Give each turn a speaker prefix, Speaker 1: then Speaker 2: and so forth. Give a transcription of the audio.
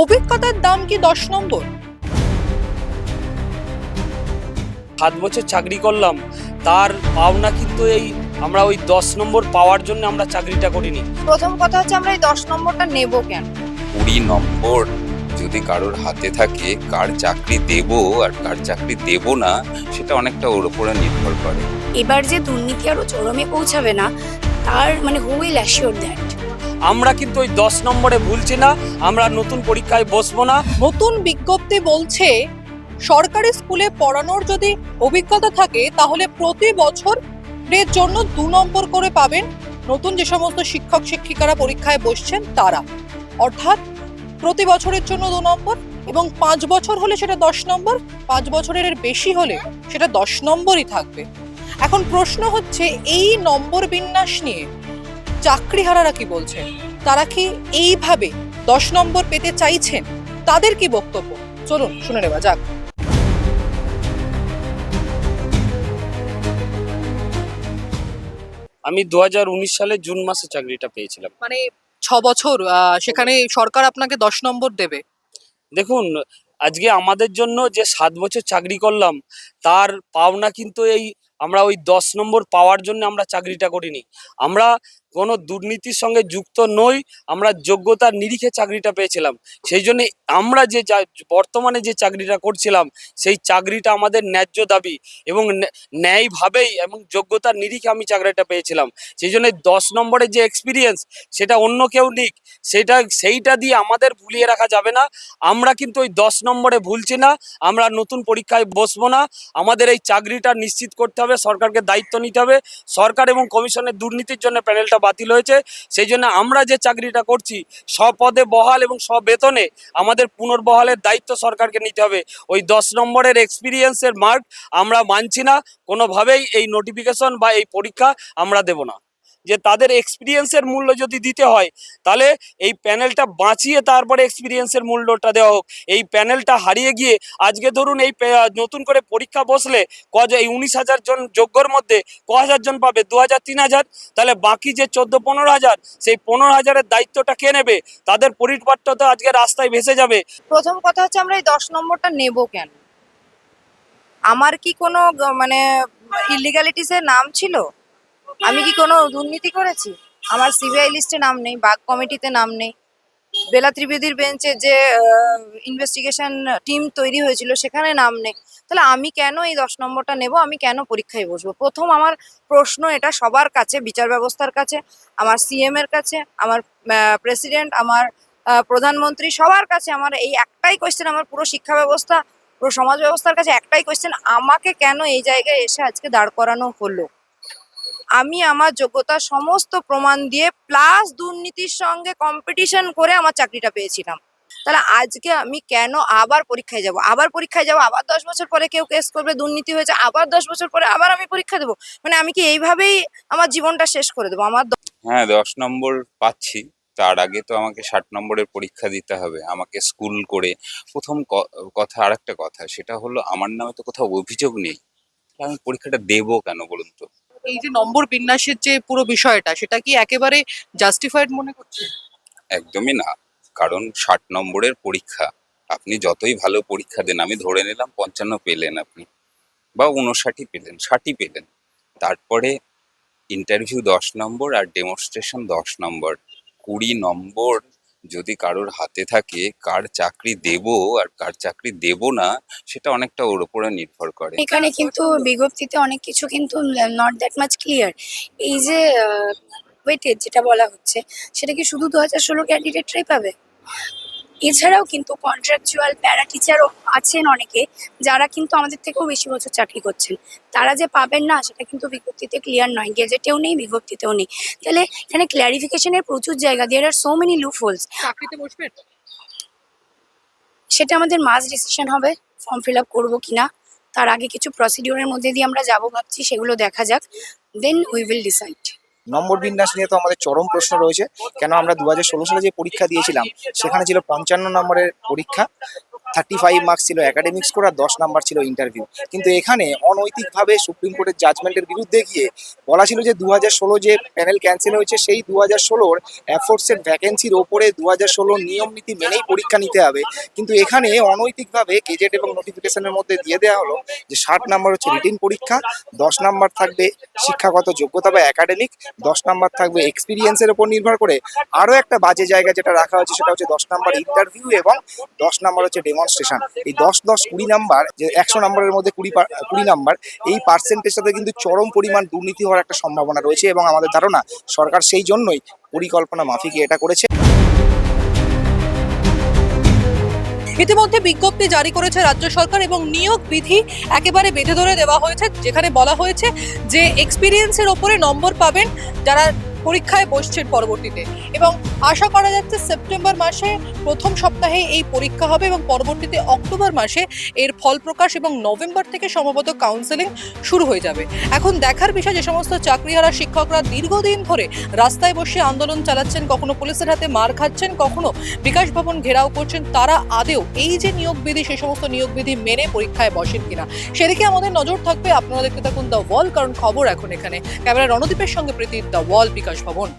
Speaker 1: অভিজ্ঞতার দাম কি দশ নম্বর?
Speaker 2: সাত বছর চাকরি করলাম তার পাওনা কিন্তু এই আমরা ওই দশ নম্বর পাওয়ার জন্য আমরা চাকরিটা করিনি।
Speaker 3: প্রথম কথা হচ্ছে আমরা এই দশ নম্বরটা নেব কেন?
Speaker 4: কুড়ি নম্বর যদি কারোর হাতে থাকে কার চাকরি দেব আর কার চাকরি দেব না সেটা অনেকটা ওর উপরে নির্ভর করে।
Speaker 5: এবার যে দুর্নীতি আরও চরমে পৌঁছাবে না তার মানে হু উইল অ্যাসিওর দ্যাট
Speaker 2: আমরা কিন্তু ওই দশ নম্বরে ভুলছি না আমরা নতুন পরীক্ষায় বসবো না।
Speaker 1: নতুন বিজ্ঞপ্তি বলছে সরকারি স্কুলে পড়ানোর যদি অভিজ্ঞতা থাকে তাহলে প্রতি বছর এর জন্য দু নম্বর করে পাবেন নতুন যে সমস্ত শিক্ষক শিক্ষিকারা পরীক্ষায় বসছেন তারা। অর্থাৎ প্রতি বছরের জন্য দু নম্বর এবং পাঁচ বছর হলে সেটা দশ নম্বর পাঁচ বছরের বেশি হলে সেটা দশ নম্বরই থাকবে। এখন প্রশ্ন হচ্ছে এই নম্বর বিন্যাস নিয়ে চাকরিহারারা কি বলছেন তারা কি এইভাবে দশ নম্বর পেতে চাইছেন? তাদের কি বক্তব্য? চলুন শুনে নেওয়া যাক।
Speaker 2: আমি দু হাজার উনিশ সালে জুন মাসে চাকরিটা পেয়েছিলাম।
Speaker 1: মানে ছ বছর সেখানে সরকার আপনাকে দশ নম্বর দেবে।
Speaker 2: দেখুন আজকে আমাদের জন্য যে সাত বছর চাকরি করলাম তার পাওনা কিন্তু এই আমরা ওই দশ নম্বর পাওয়ার জন্য আমরা চাকরিটা করিনি। আমরা কোনো দুর্নীতির সঙ্গে যুক্ত নই, আমরা যোগ্যতার নিরিখে চাকরিটা পেয়েছিলাম। সেই জন্য আমরা যে বর্তমানে যে চাকরিটা করছিলাম, সেই চাকরিটা আমাদের ন্যায্য দাবি এবং ন্যা- ন্যায়ভাবেই এবং যোগ্যতার নিরিখে আমি চাকরিটা পেয়েছিলাম। সেই জন্য দশ নম্বরের যে এক্সপিরিয়েন্স সেটা অন্য কেউ নিক, সেটা, সেইটা দিয়ে আমাদের ভুলিয়ে রাখা যাবে না। আমরা কিন্তু ওই দশ নম্বরে ভুলছি না, আমরা নতুন পরীক্ষায় বসবো না। আমাদের এই চাকরিটা নিশ্চিত করতে হবে, সরকারকে দায়িত্ব নিতে হবে। সরকার এবং কমিশনের দুর্নীতির জন্য প্যানেলটা বাতিল হয়েছে। সেই জন্য আমরা যে চাকরিটা করছি স্বপদে বহাল এবং বেতনে আমাদের পুনর্বহালের দায়িত্ব সরকারকে নিতে হবে। ওই দশ নম্বরের এক্সপিরিয়েন্সের মার্ক আমরা মানছি না। কোনোভাবেই এই নোটিফিকেশন বা এই পরীক্ষা আমরা দেব না। যে তাদের এক্সপিরিয়েন্সের মূল্য যদি দিতে হয় তাহলে এই প্যানেলটা বাঁচিয়ে তারপরে এক্সপিরিয়েন্সের মূল্যটা দেওয়া হোক। এই প্যানেলটা হারিয়ে গিয়ে আজকে ধরুন এই নতুন করে পরীক্ষা বসলে ক এই উনিশ হাজার জন যোগ্যর মধ্যে ক হাজার জন পাবে? দু হাজার তিন হাজার? তাহলে বাকি যে চোদ্দ পনেরো হাজার সেই পনেরো হাজারের দায়িত্বটা কে নেবে? তাদের পরিপাট্য তো আজকে রাস্তায় ভেসে যাবে।
Speaker 3: প্রথম কথা হচ্ছে আমরা এই দশ নম্বরটা নেব কেন? আমার কি কোনো মানে ইলিগালিটিসের নাম ছিল? আমি কি কোনো দুর্নীতি করেছি? আমার সিবিআই লিস্টে নাম নেই বাগ কমিটিতে নাম নেই। বেলা ত্রিবেদীর বেঞ্চে যে ইনভেস্টিগেশন টিম তৈরি হয়েছিল, সেখানে নাম নেই। তাহলে আমি কেন এই দশ নম্বরটা নেব? আমি কেন পরীক্ষায় বসবো? প্রথম আমার প্রশ্ন এটা সবার কাছে, বিচার ব্যবস্থার কাছে, আমার সিএম এর কাছে, আমার প্রেসিডেন্ট আমার প্রধানমন্ত্রী, সবার কাছে আমার এই একটাই কোয়েশ্চেন আমার পুরো শিক্ষা ব্যবস্থা, পুরো সমাজ ব্যবস্থার কাছে একটাই কোয়েশ্চেন আমাকে কেন এই জায়গায় এসে আজকে দাঁড় করানো হলো? আমি আমার যোগ্যতা সমস্ত প্রমাণ দিয়ে প্লাস দুর্নীতির সঙ্গে কম্পিটিশন করে আমার চাকরিটা পেয়েছিলাম। তাহলে আজকে আমি কেন আবার পরীক্ষায় যাব? আবার পরীক্ষায় যাব, আবার দশ বছর পরে কেউ কেস করবে, দুর্নীতি হয়েছে, আবার দশ বছর পরে আবার আমি পরীক্ষা দেবো? মানে আমি কি এইভাবেই আমার জীবনটা শেষ করে দেবো? আমার
Speaker 4: হ্যাঁ দশ নম্বর পাচ্ছি। তার আগে তো আমাকে ষাট নম্বরের পরীক্ষা দিতে হবে, আমাকে স্কুল করে। প্রথম কথা আর একটা কথা, সেটা হলো আমার নামে তো কোথাও অভিযোগ নেই। আমি পরীক্ষাটা দেবো কেন বলুন তো?
Speaker 1: এই যে নম্বর বিন্যাসের যে পুরো বিষয়টা, সেটা কি একেবারে জাস্টিফাইড মনে করছেন
Speaker 4: একদমই না। কারণ ষাট নম্বরের পরীক্ষা, আপনি যতই ভালো পরীক্ষা দেন, আমি ধরে নিলাম পঞ্চান্ন পেলেন আপনি, বা উনষাটই পেলেন, ষাটই পেলেন। তারপরে ইন্টারভিউ দশ নম্বর আর ডেমনস্ট্রেশন দশ নম্বর। কুড়ি নম্বর যদি কারোর হাতে থাকে কার চাকরি দেব আর কার চাকরি দেব না সেটা অনেকটা ওর উপরে নির্ভর করে।
Speaker 5: এখানে কিন্তু বিজ্ঞপ্তিতে অনেক কিছু কিন্তু নট দ্যাট মাচ ক্লিয়ার এই যে ওয়েটেজ যেটা বলা হচ্ছে সেটা কি শুধু দু হাজার ষোলো ক্যান্ডিডেটরাই পাবে? এছাড়াও কিন্তু কন্ট্রাকচুয়াল প্যারা টিচারও আছেন অনেকে যারা কিন্তু আমাদের থেকেও বেশি বছর চাকরি করছেন। তারা যে পাবেন না সেটা কিন্তু বিজ্ঞপ্তিতে ক্লিয়ার নয়। গেজেটেও নেই বিজ্ঞপ্তিতেও নেই। তাহলে এখানে ক্ল্যারিফিকেশনের প্রচুর জায়গা। There are so many loopholes
Speaker 1: চাকরিতে বসবেন?
Speaker 5: সেটা আমাদের মাস ডিসিশন হবে ফর্ম ফিল আপ করব কিনা। তার আগে কিছু প্রসিডিওরের মধ্যে দিয়ে আমরা যাব ভাবছি সেগুলো দেখা যাক। Then we will decide
Speaker 6: number বিন্যাস নিয়ে তো আমাদের চরম প্রশ্ন রয়েছে। কেন আমরা দু হাজার ষোলো সালে যে পরীক্ষা দিয়েছিলাম, সেখানে ছিল পঞ্চান্ন নম্বরের পরীক্ষা। থার্টি ফাইভ মার্কস ছিল একাডেমিক্স করে আর দশ নাম্বার ছিল ইন্টারভিউ কিন্তু এখানে অনৈতিকভাবে সুপ্রিম কোর্টের জাজমেন্টের বিরুদ্ধে গিয়ে বলা ছিল যে দু ষোলো যে প্যানেল ক্যান্সেল হয়েছে, সেই দু হাজার ষোলোর অ্যাফোর্সের ভ্যাকেন্সির ওপরে দু হাজার ষোলোর নিয়ম নীতি মেনেই পরীক্ষা নিতে হবে। কিন্তু এখানে অনৈতিকভাবে গেজেট এবং নোটিফিকেশনের মধ্যে দিয়ে দেওয়া হলো যে ষাট নাম্বার হচ্ছে রিটিন পরীক্ষা, দশ নাম্বার থাকবে শিক্ষাগত যোগ্যতা বা একাডেমিক দশ নাম্বার থাকবে এক্সপিরিয়েন্সের উপর নির্ভর করে। আরও একটা বাজে জায়গা যেটা রাখা হয়েছে সেটা হচ্ছে দশ নাম্বার ইন্টারভিউ এবং দশ নাম্বার হচ্ছে ডেমনস্ট্রেশন এই দশ দশ কুড়ি নাম্বার যে একশো নাম্বারের মধ্যে কুড়ি কুড়ি নাম্বার এই পার্সেন্টেজটাতে কিন্তু চরম পরিমাণ দুর্নীতি হওয়ার একটা সম্ভাবনা রয়েছে এবং আমাদের ধারণা, সরকার সেই জন্যই পরিকল্পনা মাফিকে এটা করেছে।
Speaker 1: ইতিমধ্যে বিজ্ঞপ্তি জারি করেছে রাজ্য সরকার এবং নিয়োগ বিধি একেবারে বেঁধে ধরে দেওয়া হয়েছে, যেখানে বলা হয়েছে যে এক্সপিরিয়েন্সের ওপরে নম্বর পাবেন যারা পরীক্ষায় বসছেন পরবর্তীতে। এবং আশা করা যাচ্ছে সেপ্টেম্বর মাসে প্রথম সপ্তাহে এই পরীক্ষা হবে এবং পরবর্তীতে অক্টোবর মাসে এর ফল প্রকাশ এবং নভেম্বর থেকে সম্ভবত কাউন্সেলিং শুরু হয়ে যাবে। এখন দেখার বিষয় যে সমস্ত চাকরিহারা শিক্ষকরা দীর্ঘদিন ধরে রাস্তায় বসে আন্দোলন চালাচ্ছেন, কখনো পুলিশের হাতে মার খাচ্ছেন, কখনো বিকাশ ভবন ঘেরাও করছেন, তারা আদেও এই যে নিয়োগ বিধি সেই সমস্ত নিয়োগ বিধি মেনে পরীক্ষায় বসেন কিনা, সেদিকে আমাদের নজর থাকবে। আপনারা দেখতে থাকুন দ্য ওয়াল কারণ খবর এখন এখানে। ক্যামেরা রণদীপের সঙ্গে প্রীতি দ্য ওয়াল বিকাশ ভবন